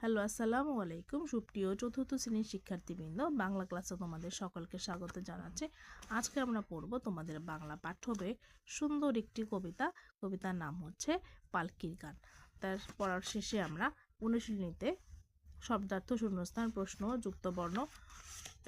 Hello, আসসালামু আলাইকুম। সুপ্রিয় চতুর্থ শ্রেণির শিক্ষার্থীবৃন্দ, বাংলা ক্লাসে তোমাদের সকলকে স্বাগত জানাচ্ছে। আজকে আমরা পড়ব তোমাদের বাংলা পাঠ্যবে সুন্দর একটি কবিতা। কবিতার নাম হচ্ছে পালকির গান। তার পড়ার শেষে আমরা অনুশীলনীতে শব্দার্থ শূন্যস্থান প্রশ্ন, যুক্তবর্ণ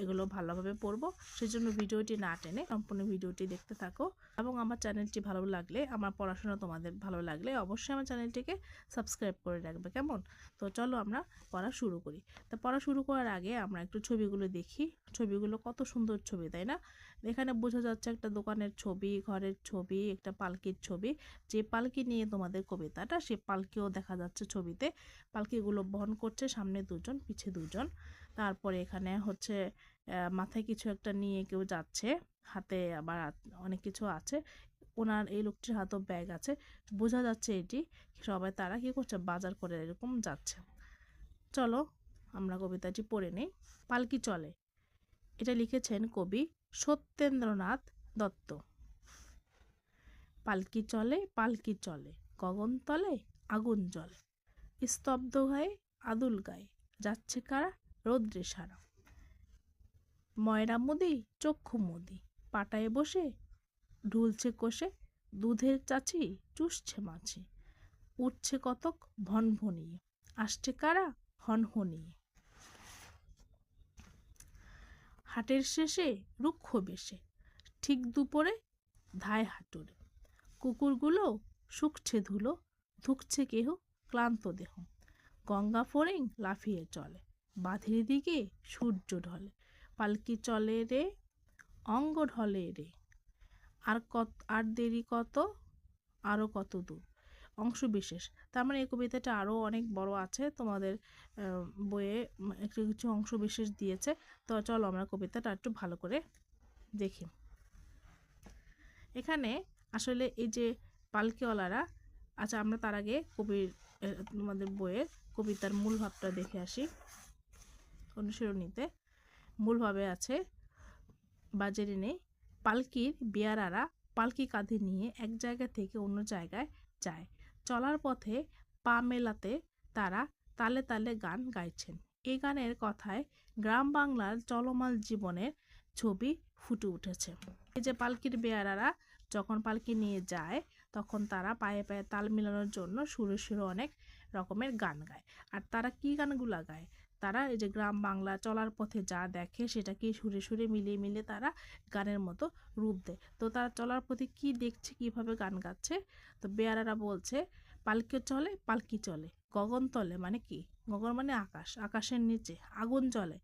এগুলো ভালোভাবে পড়ব। সেজন্য ভিডিওটি না টেনে সম্পূর্ণ ভিডিওটি দেখতে থাকো। এবং আমার চ্যানেলটি ভালো লাগলে, আমার পড়াশোনা তোমাদের ভালো লাগলে অবশ্যই আমার চ্যানেলটিকে সাবস্ক্রাইব করে রাখবে, কেমন? তো চলো আমরা পড়া শুরু করি। তা পড়া শুরু করার আগে আমরা একটু ছবিগুলো দেখি। ছবিগুলো কত সুন্দর ছবি, তাই না? এখানে বোঝা যাচ্ছে একটা দোকানের ছবি, ঘরের ছবি, একটা পালকির ছবি। যে পালকি নিয়ে তোমাদের কবিতাটা, সে পালকিও দেখা যাচ্ছে ছবিতে। পালকিগুলো বহন করছে সামনে দুজন, পিছে দুজন। তারপরে এখানে হচ্ছে মাথায় কিছু একটা নিয়ে কেউ যাচ্ছে, হাতে আবার অনেক কিছু আছে, ওনার এই লোকটির হাতেও ব্যাগ আছে, বোঝা যাচ্ছে এটি সবাই তারা কি করছে, বাজার করে এরকম যাচ্ছে। চলো আমরা কবিতাটি পড়ে নিই, পালকি চলে। এটা লিখেছেন কবি সত্যেন্দ্রনাথ দত্ত। পালকি চলে পালকি চলে, গগন তলে, আগুন জলে স্তব্ধ গায়ে আদুল গায়ে, যাচ্ছে কারা? রৌদ্রে সারা। ময়রা মুদি, চক্ষু মুদি, পাটায় বসে, ঢুলছে কষে, দুধের চাচি, চুষছে মাছি। উঠছে কতক ভনভনিয়ে আসছে কারা হনহনিয়ে হাটের শেষে রুক্ষ বেশে, ঠিক দুপুরে ধায় হাটুরে। কুকুরগুলো শুকছে ধুলো, ধুকছে কেহ, ক্লান্ত দেহ। গঙ্গা ফড়িং লাফিয়ে চলে। বাঁধের দিকে সূর্য ঢলে, পালকি চলে রে, অঙ্গ ঢলে রে। আর কত, আর দেরি কত আরও কত দূর। অংশ বিশেষ তার মানে এই কবিতাটা আরও অনেক বড় আছে, তোমাদের বইয়ে একটু কিছু অংশ বিশেষ দিয়েছে। তো চলো আমরা কবিতাটা একটু ভালো করে দেখি। এখানে আসলে এই যে পালকিওয়ালারা আচ্ছা আমরা তার আগে কবির তোমাদের বইয়ের কবিতার মূল ভাবটা দেখে আসি। অনুসরণীতে মূলভাবে আছে। বা জেনে নেই। পালকির বেয়ারারা পালকি কাঁধে নিয়ে এক জায়গা থেকে অন্য জায়গায় যায়। চলার পথে পা মেলাতে তারা তালে তালে গান গাইছেন। এই গানের কথায় গ্রাম বাংলার চলমাল জীবনের ছবি ফুটে উঠেছে। এই যে পালকির বেয়ারারা যখন পালকি নিয়ে যায়, তখন তারা পায়ে পায়ে তাল মেলানোর জন্য সুরে সুরে অনেক রকমের গান গায়। আর তারা কি গানগুলা গায়? তারা এই যে গ্রাম বাংলা চলার পথে যা দেখে সেটাকে সুরে সুরে মিলিয়ে মিলিয়ে তারা গানের মতো রূপ দেয়। তো তারা চলার পথে কি দেখছে, কীভাবে গান গাচ্ছে? তো বেয়ারারা বলছে, পালকি চলে পালকি চলে, গগন তলে মানে কি? গগন মানে আকাশ, আকাশের নিচে, আগুন জ্বলে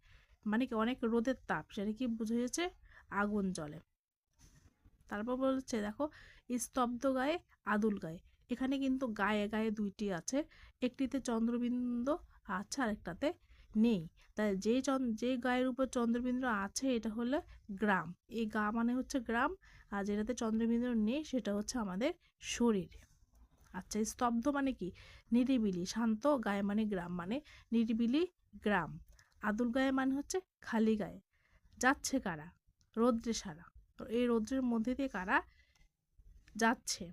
মানে কি? অনেক রোদের তাপ, সেটা কি বুঝিয়েছে আগুন জ্বলে। তারপর বলছে, দেখো, স্তব্ধ গায়ে আদুল গায়ে, এখানে কিন্তু গায়ে গায়ে দুইটি আছে, একটিতে চন্দ্রবিন্দু আছে আর একটাতে নেই। তাই যে যে গায়ের উপর চন্দ্রবিন্দু আছে, এটা হলো গ্রাম। এই গা মানে হচ্ছে গ্রাম, আর যেটাতে চন্দ্রবিন্দু নেই, সেটা হচ্ছে আমাদের শরীর। আচ্ছা স্তব্ধ মানে কি? নিরিবিলি, শান্ত গায়ে মানে গ্রাম মানে নিরিবিলি গ্রাম। আদুল গায়ে মানে হচ্ছে খালি গায়ে। যাচ্ছে কারা? রৌদ্রে সারা। এই রৌদ্রের মধ্যে দিয়ে কারা যাচ্ছে?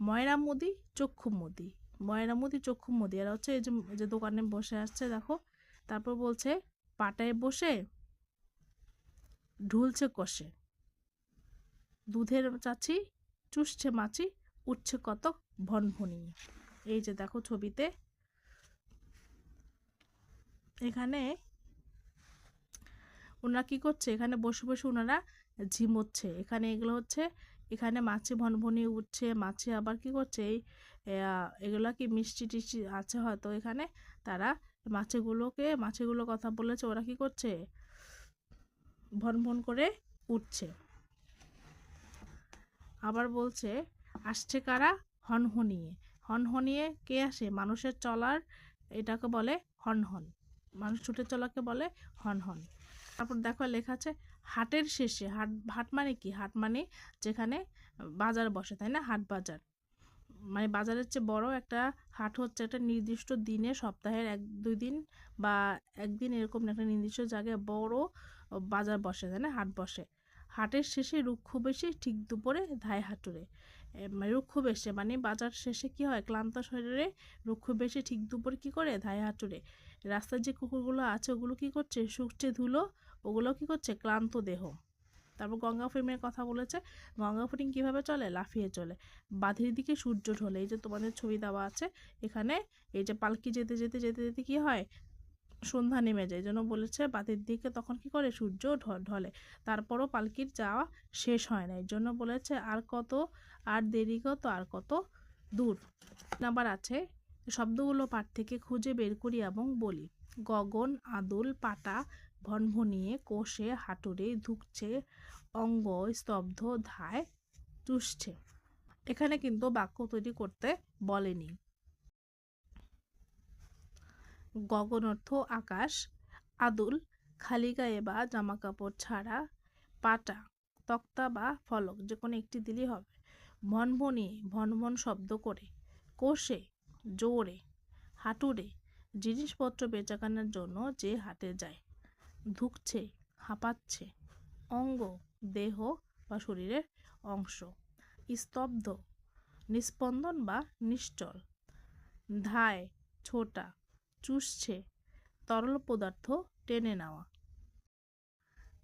ময়রা মুদি, চক্ষু মুদি। ময়রা মুদি, চক্ষু মুদি। এরা হচ্ছে এই যে দোকানে বসে আসছে, দেখো তারপর বলছে, পাটায় বসে ঢুলছে কষে। দুধের চাচি, চুষছে মাছি, উঠছে কত ভনভনি। এই যে দেখো ছবিতে। এখানে ওনারা কি করছে, এখানে বসে বসে ওনারা ঝিমোচ্ছে। এখানে এগুলো হচ্ছে, এখানে মাছি ভনভনি উঠছে, মাছি আবার কি করছে, এই এগুলা কি মিষ্টি টিষ্টি আছে হয়তো এখানে, তারা মাছিগুলোকে, মাছিগুলো কথা বলেছে, ওরা কি করছে? ভন ভন করে উঠছে। আবার বলছে, আসছে কারা? হনহনিয়ে। হনহনিয়ে কে আসে? মানুষের চলার এটাকে বলে হনহন। মানুষ ছুটে চলাকে বলে হনহন। তারপর দেখো লেখা আছে, হাটের শেষে। হাট হাট মানে কি? হাট মানে যেখানে বাজার বসে, তাই না? হাট বাজার। মানে বাজারের চেয়ে বড় একটা হাট হচ্ছে একটা নির্দিষ্ট দিনে, সপ্তাহের এক, দুই দিন বা একদিন এরকম একটা নির্দিষ্ট জায়গায় বড় বাজার বসে, তাই না? হাট বসে। হাটের শেষে রুক্ষ বেশি, ঠিক দুপুরে ধায় হাটুরে। মানে রুক্ষ বেশে মানে বাজার শেষে কি হয়? ক্লান্ত শরীরে রুক্ষ বেশে, ঠিক দুপুর কি করে? ধায় হাঁটুরে। রাস্তার যে কুকুরগুলো আছে, ওগুলো কি করছে? শুকছে ধুলো, ওগুলো কি করছে? ক্লান্ত দেহ। তারপর গঙ্গা ফিল্মের কথা বলেছে, গঙ্গা ফিল্ম কীভাবে চলে? লাফিয়ে চলে। বাঁধির দিকে সূর্য ঢলে। এই যে তোমাদের ছবি দেওয়া আছে, এখানে এই যে পালকি যেতে যেতে যেতে যেতে কী হয়? সন্ধ্যা নেমে যায়। জন্য বলেছে বাঁধির দিকে তখন কি করে? সূর্য ঢলে। তারপরও পালকির যাওয়া শেষ হয় না। এর জন্য বলেছে আর কত, আর দেরি কত, আর কত দূর? নাম্বার আছে, শব্দগুলো পাঠ থেকে খুঁজে বের করি এবং বলি। গগন, আদুল, পাটা ভনভনিয়ে কোষে হাঁটুরে ধুকছে, অঙ্গ স্তব্ধ ধায় চুষছে। এখানে কিন্তু বাক্য তৈরি করতে বলেনি। গগন অর্থ আকাশ, আদুল খালি গায়ে বা জামা কাপড় ছাড়া পাটা, তক্তা বা ফলক, যে কোনো একটি দিলেই হবে। ভনভনি ভনভন শব্দ করে, কোষে, জোরে, হাঁটুরে, জিনিসপত্র বেচাকেনার জন্য যে হাটে যায়। ধুকছে, হাঁপাচ্ছে। অঙ্গ, দেহ বা শরীরের অংশ। স্তব্ধ নিস্পন্দন বা নিশ্চল। ধায়, ছোটা, চুষছে, তরল পদার্থ টেনে নেওয়া।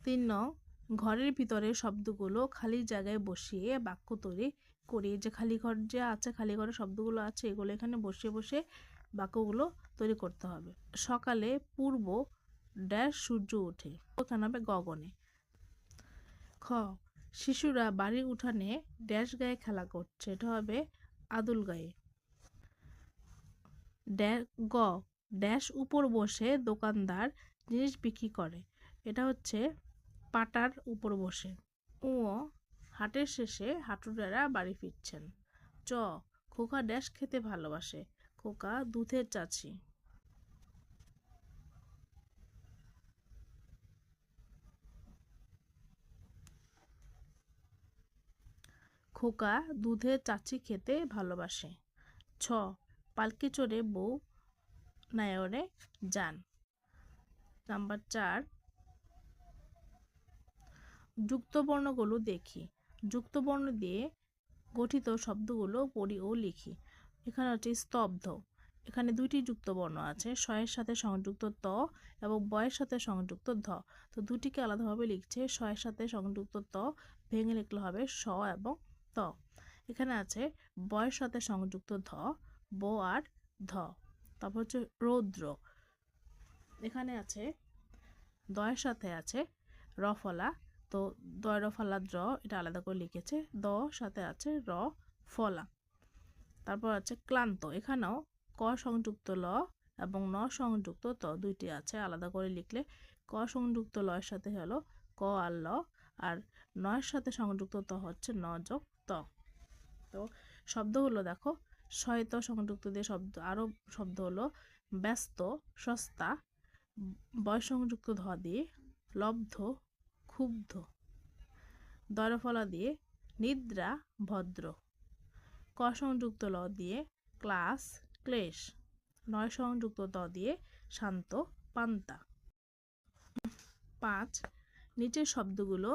তিন নং ঘরের ভিতরে শব্দগুলো খালি জায়গায় বসিয়ে বাক্য তৈরি করি। যে খালি ঘর যে আছে, খালি ঘরে শব্দগুলো আছে, এগুলো এখানে বসে বসে বাক্যগুলো তৈরি করতে হবে। সকালে পূর্ব ড্যাশ সূর্য ওঠে, ওখানে হবে গগনে। খ, শিশুরা বাড়ির উঠানে ড্যাশ গায়ে খেলা করছে, এটা হবে আদুল গায়ে। গ, ড্যাশ উপর বসে দোকানদার জিনিস বিক্রি করে, এটা হচ্ছে পাটার উপর বসে। ও হাটের শেষে হাঁটুরেরা বাড়ি ফিরছেন। চ, খোকা ড্যাশ খেতে ভালোবাসে, খোকা দুধের চাচি। খোকা দুধের চাচি খেতে ভালোবাসে। ছ, পালকি চড়ে বউ নায়রে যান। নাম্বার চার, যুক্তবর্ণগুলো দেখি। যুক্তবর্ণ দিয়ে গঠিত শব্দগুলো পড়ি ও লিখি। এখানে হচ্ছে স্তব্ধ। এখানে দুইটি যুক্তবর্ণ আছে শয়ের সাথে সংযুক্ত ত এবং বয়ের সাথে সংযুক্ত ধ। তো দুটিকে আলাদাভাবে লিখছে শয়ের সাথে সংযুক্ত ত, ভেঙে লিখলে হবে স এবং ত এখানে আছে বয়ের সাথে সংযুক্ত ধ, ব আর ধ। তারপর হচ্ছে রৌদ্র। এখানে আছে দয়ের সাথে আছে রফলা। তো দয়, রফলা, দ্র এটা আলাদা করে লিখেছে। দ সাথে আছে র, ফলা। তারপর আছে ক্লান্ত। এখানেও ক সংযুক্ত ল এবং ন সংযুক্ত ত দুইটি আছে আলাদা করে লিখলে। ক সংযুক্ত লয়ের সাথে হলো ক আর ল। আর নয়ের সাথে সংযুক্ত ত হচ্ছে ন যোগ ত তো শব্দ হলো দেখো, শয়ত সংযুক্ত দিয়ে শব্দ আরও শব্দ হলো ব্যস্ত, সস্তা বয় সংযুক্ত ধ দিয়ে, লব্ধ, ক্ষুব্ধ, দরফলা দিয়ে, নিদ্রা, ভদ্র, ক সংযুক্ত ল দিয়ে, ক্লাস, ক্লেশ, নয় সংযুক্ত ত দিয়ে, শান্ত, পান্তা। পাঁচ, নিচের শব্দগুলো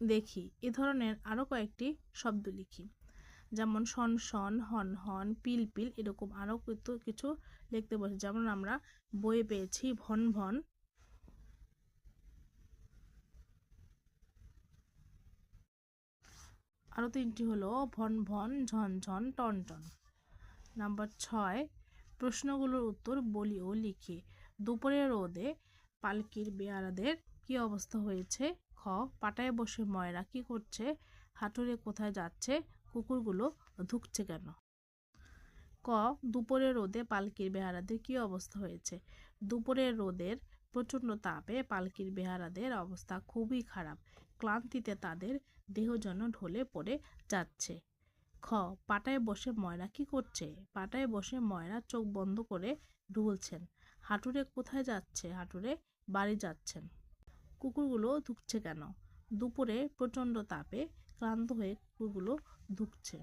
দেখি, এ ধরনের আরও কয়েকটি শব্দ লিখি। যেমন, শন শন, হন হন, পিল পিল, এরকম আরও কিন্তু কিছু লিখতে বসে। যেমন, আমরা বইয়ে পেয়েছি, ভন ভন। আরও তিনটি হলো, ভন ভন, ঝন ঝন, টন টন। নাম্বার ছয়, প্রশ্নগুলোর উত্তর বলি ও লিখি। দুপুরের রোদে পালকির বেয়ারাদের কি অবস্থা হয়েছে? পাটায় বসে ময়রা কি করছে? হাঁটুরে কোথায় যাচ্ছে? কুকুরগুলো ধুকছে কেন? ক, দুপুরের রোদে পালকির বেহারাদের কি অবস্থা হয়েছে? দুপুরের রোদের প্রচণ্ড তাপে পালকির বেহারাদের অবস্থা খুবই খারাপ। ক্লান্তিতে তাদের দেহ যেন ঢলে পড়ে যাচ্ছে। খ, পাটায় বসে ময়রা কি করছে? পাটায় বসে ময়রা চোখ বন্ধ করে ঢুলছেন। হাঁটুরে কোথায় যাচ্ছে? হাঁটুরে বাড়ি যাচ্ছেন। কুকুরগুলো ধুকছে কেন? দুপুরে প্রচণ্ড তাপে ক্লান্ত হয়ে কুকুরগুলো ধুকছে।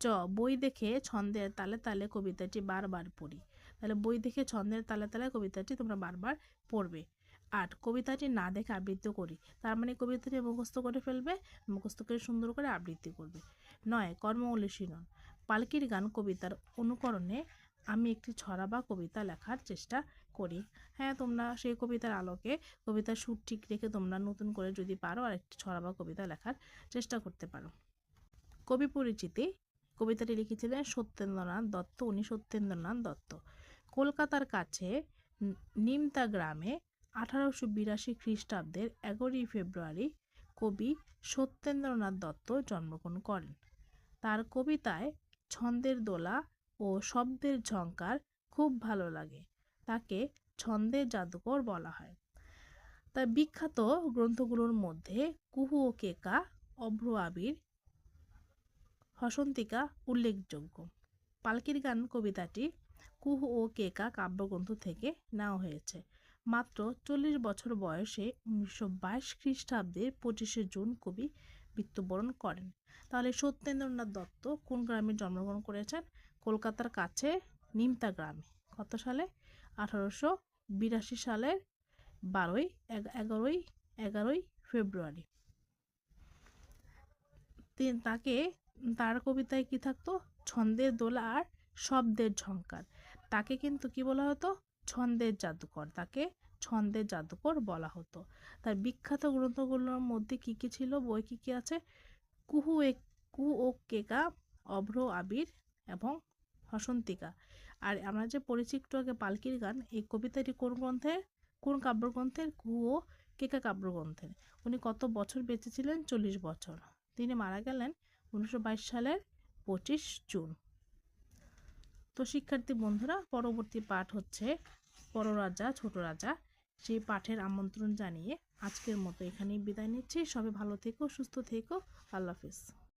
চ, বই দেখে ছন্দের তালে তালে কবিতাটি বারবার পড়ি। তাহলে বই দেখে ছন্দের তালে তালে কবিতাটি তোমরা বারবার পড়বে। আট, কবিতাটি না দেখে আবৃত্তি করি। তার মানে কবিতাটি মুখস্থ করে ফেলবে মুখস্থ করে সুন্দর করে আবৃত্তি করবে। নয়, কর্ম অনুশীলন। পালকির গান কবিতার অনুকরণে আমি একটি ছড়া বা কবিতা লেখার চেষ্টা করি। হ্যাঁ তোমরা সেই কবিতার আলোকে কবিতার সুর ঠিক রেখে তোমরা নতুন করে যদি পারো আর একটি ছড়া বা কবিতা লেখার চেষ্টা করতে পারো। কবি পরিচিতি, কবিতাটি লিখেছিলেন সত্যেন্দ্রনাথ দত্ত, উনি সত্যেন্দ্রনাথ দত্ত। কলকাতার কাছে নিমতা গ্রামে আঠারোশো বিরাশি খ্রিস্টাব্দের এগারোই ফেব্রুয়ারি কবি সত্যেন্দ্রনাথ দত্ত জন্মগ্রহণ করেন। তার কবিতায় ছন্দের দোলা ও শব্দের ঝঙ্কার খুব ভালো লাগে। তাকে ছন্দের জাদুকর বলা হয়। তার বিখ্যাত গ্রন্থগুলোর মধ্যে কুহু ও কেকা, অভ্র আবির, হসন্তিকা উল্লেখযোগ্য। পালকির গান কবিতাটি কুহু ও কেকা কাব্যগ্রন্থ থেকে নেওয়া হয়েছে। মাত্র চল্লিশ বছর বয়সে উনিশশো বাইশ খ্রিস্টাব্দের পঁচিশে জুন কবি মৃত্যুবরণ করেন। তাহলে সত্যেন্দ্রনাথ দত্ত কোন গ্রামে জন্মগ্রহণ করেছেন? কলকাতার কাছে নিমতা গ্রামে। কত সালে? আঠারোশো বিরাশি সালের বারোই এগ- এগারোই এগারোই ফেব্রুয়ারি। তাকে, তার কবিতায় কি থাকতো? ছন্দের দোলা আর শব্দের ঝঙ্কার তাকে কিন্তু কি বলা হতো? ছন্দের জাদুকর। তাকে ছন্দের জাদুকর বলা হতো। তার বিখ্যাত গ্রন্থগুলোর মধ্যে কি কি ছিল? বই কি কি আছে? কুহু এক কুহু ও কেকা অভ্র আবির এবং হসন্তিকা। আর আমরা যে পরিচিত আগে পালকির গান, এই কবিতাটি কোন গ্রন্থের কোন কাব্যগ্রন্থের? ও কেকা কাব্যগ্রন্থের। উনি কত বছর বেঁচে ছিলেন চল্লিশ বছর। তিনি মারা গেলেন উনিশশো বাইশ সালের পঁচিশ জুন। তো শিক্ষার্থী বন্ধুরা, পরবর্তী পাঠ হচ্ছে বড় রাজা, ছোট রাজা। সেই পাঠের আমন্ত্রণ জানিয়ে আজকের মতো এখানেই বিদায় নিচ্ছি। সবাই ভালো থেকো, সুস্থ থেকো। আল্লাহ হাফিজ।